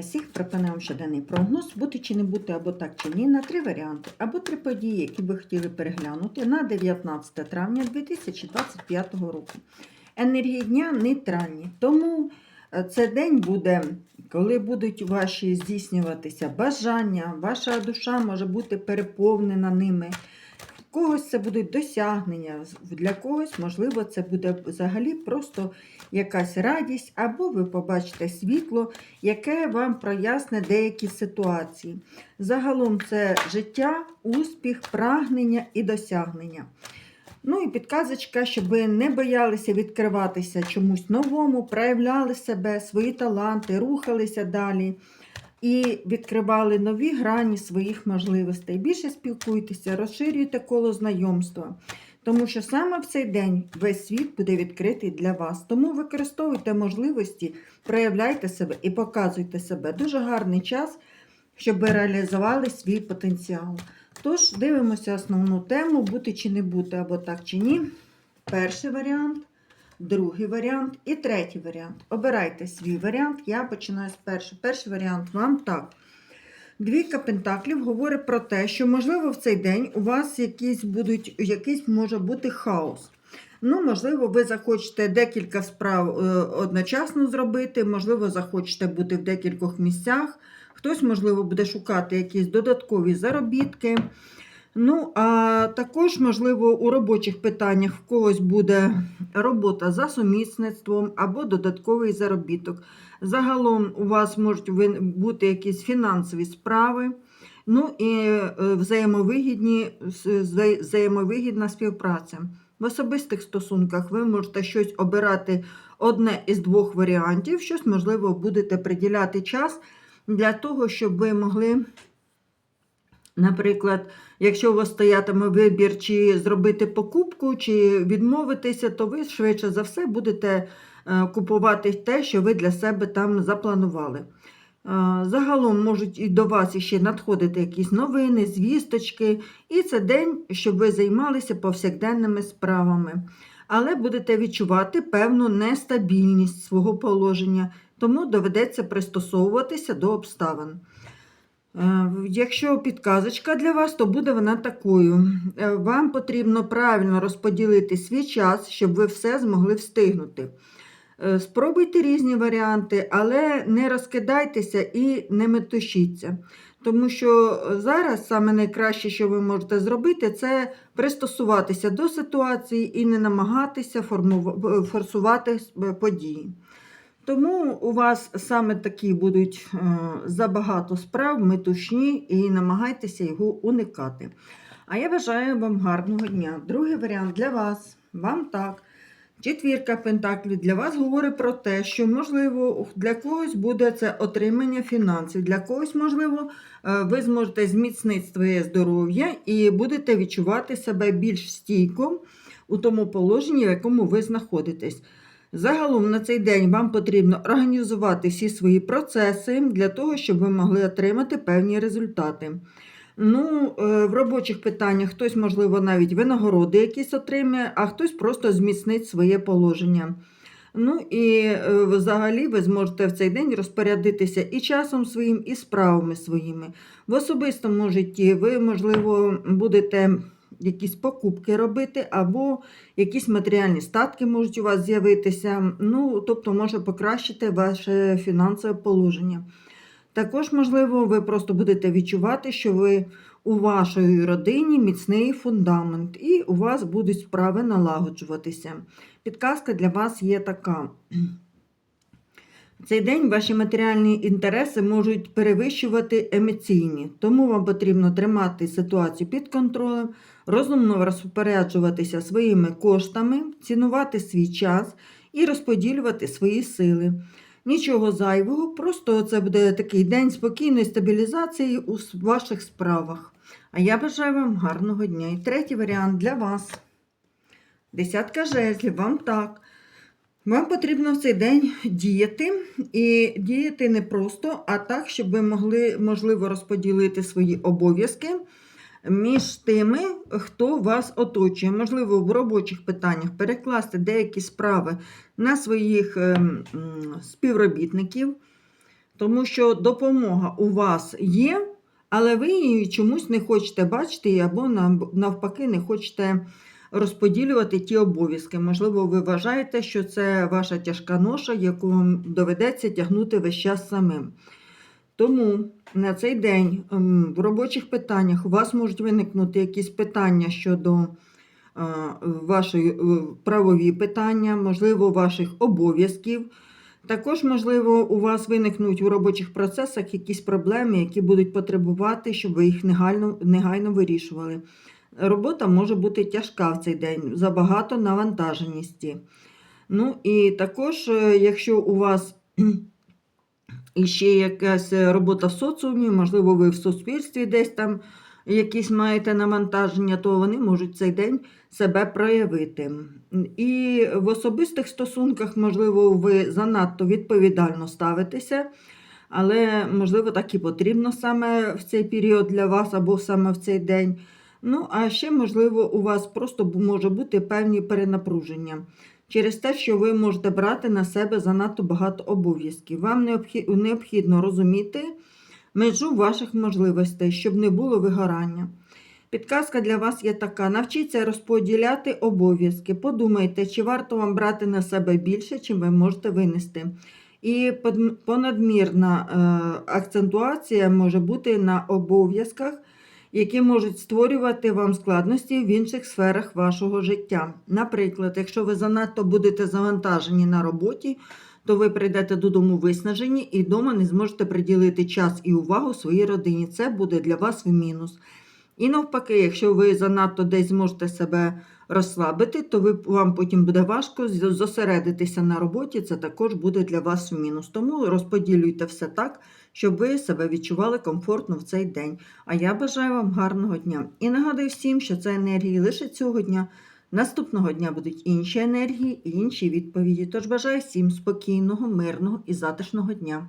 Всіх, пропонуємо щоденний прогноз, бути чи не бути, або так чи ні, на три варіанти, або три події, які ви хотіли переглянути на 19 травня 2025 року. Енергії дня нейтральні, тому е, це день буде, коли будуть ваші здійснюватися бажання, ваша душа може бути переповнена ними. Когось це будуть досягнення, для когось, можливо, це буде взагалі просто якась радість, або ви побачите світло, яке вам проясне деякі ситуації. Загалом це життя, успіх, прагнення і досягнення. Ну і підказочка, щоб ви не боялися відкриватися чомусь новому, проявляли себе, свої таланти, рухалися далі і відкривали нові грані своїх можливостей. Більше спілкуйтеся, розширюйте коло знайомства. Тому що саме в цей день весь світ буде відкритий для вас. Тому використовуйте можливості, проявляйте себе і показуйте себе. Дуже гарний час, щоб ви реалізували свій потенціал. Тож, дивимося основну тему: бути чи не бути, або так чи ні. Перший варіант, другий варіант і третій варіант. Обирайте свій варіант. Я починаю з першого. Перший варіант вам так. Двійка пентаклів говорить про те, що, можливо, в цей день у вас якісь будуть, якийсь може бути хаос. Ну, можливо, ви захочете декілька справ е, одночасно зробити, можливо, захочете бути в декількох місцях. Хтось, можливо, буде шукати якісь додаткові заробітки. Ну, а також, можливо, у робочих питаннях в когось буде робота за сумісництвом або додатковий заробіток. Загалом у вас можуть бути якісь фінансові справи, ну і е, взаємовигідні, взаємовигідна співпраця. В особистих стосунках ви можете щось обирати одне із двох варіантів, щось, можливо, будете приділяти час для того, щоб ви могли, наприклад, якщо у вас стоятиме вибір, чи зробити покупку, чи відмовитися, то ви швидше за все будете е, купувати те, що ви для себе там запланували. Е, Загалом можуть і до вас ще надходити якісь новини, звісточки, і це день, щоб ви займалися повсякденними справами. Але будете відчувати певну нестабільність свого положення, тому доведеться пристосовуватися до обставин. Е, Якщо підказочка для вас, то буде вона такою. Е, Вам потрібно правильно розподілити свій час, щоб ви все змогли встигнути. Е, Спробуйте різні варіанти, але не розкидайтеся і не метушіться. Тому що зараз саме найкраще, що ви можете зробити, це пристосуватися до ситуації і не намагатися формува- форсувати події. Тому у вас саме такі будуть е, забагато справ, метушні, і намагайтеся його уникати. А я бажаю вам гарного дня. Другий варіант для вас. Вам так. Четвірка пентаклів для вас говорить про те, що, можливо, для когось буде це отримання фінансів, для когось, можливо, е, ви зможете зміцнити своє здоров'я і будете відчувати себе більш стійко у тому положенні, в якому ви знаходитесь. Загалом на цей день вам потрібно організувати всі свої процеси для того, щоб ви могли отримати певні результати. Ну, е, в робочих питаннях хтось, можливо, навіть винагороди якісь отримає, а хтось просто зміцнить своє положення. Ну і е, взагалі ви зможете в цей день розпорядитися і часом своїм, і справами своїми. В особистому житті ви, можливо, будете якісь покупки робити, або якісь матеріальні статки можуть у вас з'явитися. Ну, тобто, може покращити ваше фінансове положення. Також, можливо, ви просто будете відчувати, що ви у вашій родині міцний фундамент, і у вас будуть справи налагоджуватися. Підказка для вас є така. Цей день ваші матеріальні інтереси можуть перевищувати емоційні, тому вам потрібно тримати ситуацію під контролем, розумно розпоряджуватися своїми коштами, цінувати свій час і розподілювати свої сили. Нічого зайвого, просто це буде такий день спокійної стабілізації у ваших справах. А я бажаю вам гарного дня. І третій варіант для вас. Десятка жезлів, вам так. Вам потрібно в цей день діяти, і діяти не просто, а так, щоб ви могли, можливо, розподілити свої обов'язки між тими, хто вас оточує. Можливо, в робочих питаннях перекласти деякі справи на своїх ем, співробітників. Тому що допомога у вас є, але ви її чомусь не хочете бачити, або навпаки не хочете розподілювати ті обов'язки. Можливо, ви вважаєте, що це ваша тяжка ноша, яку вам доведеться тягнути весь час самим. Тому на цей день ем, в робочих питаннях у вас можуть виникнути якісь питання щодо е, вашої е, правові питання, можливо, ваших обов'язків. Також, можливо, у вас виникнуть у робочих процесах якісь проблеми, які будуть потребувати, щоб ви їх негайно, негайно вирішували. Робота може бути тяжка в цей день, забагато навантаженості. Ну і також, е, якщо у вас ще якась робота в соціумі, можливо, ви в суспільстві десь там якісь маєте навантаження, то вони можуть цей день себе проявити. І в особистих стосунках, можливо, ви занадто відповідально ставитеся, але, можливо, так і потрібно саме в цей період для вас або саме в цей день. Ну, а ще, можливо, у вас просто може бути певні перенапруження через те, що ви можете брати на себе занадто багато обов'язків. Вам необхідно розуміти межу ваших можливостей, щоб не було вигорання. Підказка для вас є така: навчіться розподіляти обов'язки. Подумайте, чи варто вам брати на себе більше, чим ви можете винести. І понадмірна е, акцентуація може бути на обов'язках, які можуть створювати вам складності в інших сферах вашого життя. Наприклад, якщо ви занадто будете завантажені на роботі, то ви прийдете додому виснажені і вдома не зможете приділити час і увагу своїй родині. Це буде для вас в мінус. І навпаки, якщо ви занадто десь зможете себе розслабити, то ви, вам потім буде важко зосередитися на роботі. Це також буде для вас в мінус. Тому розподілюйте все так, щоб ви себе відчували комфортно в цей день. А я бажаю вам гарного дня. І нагадую всім, що це енергії лише цього дня. Наступного дня будуть інші енергії і інші відповіді. Тож бажаю всім спокійного, мирного і затишного дня.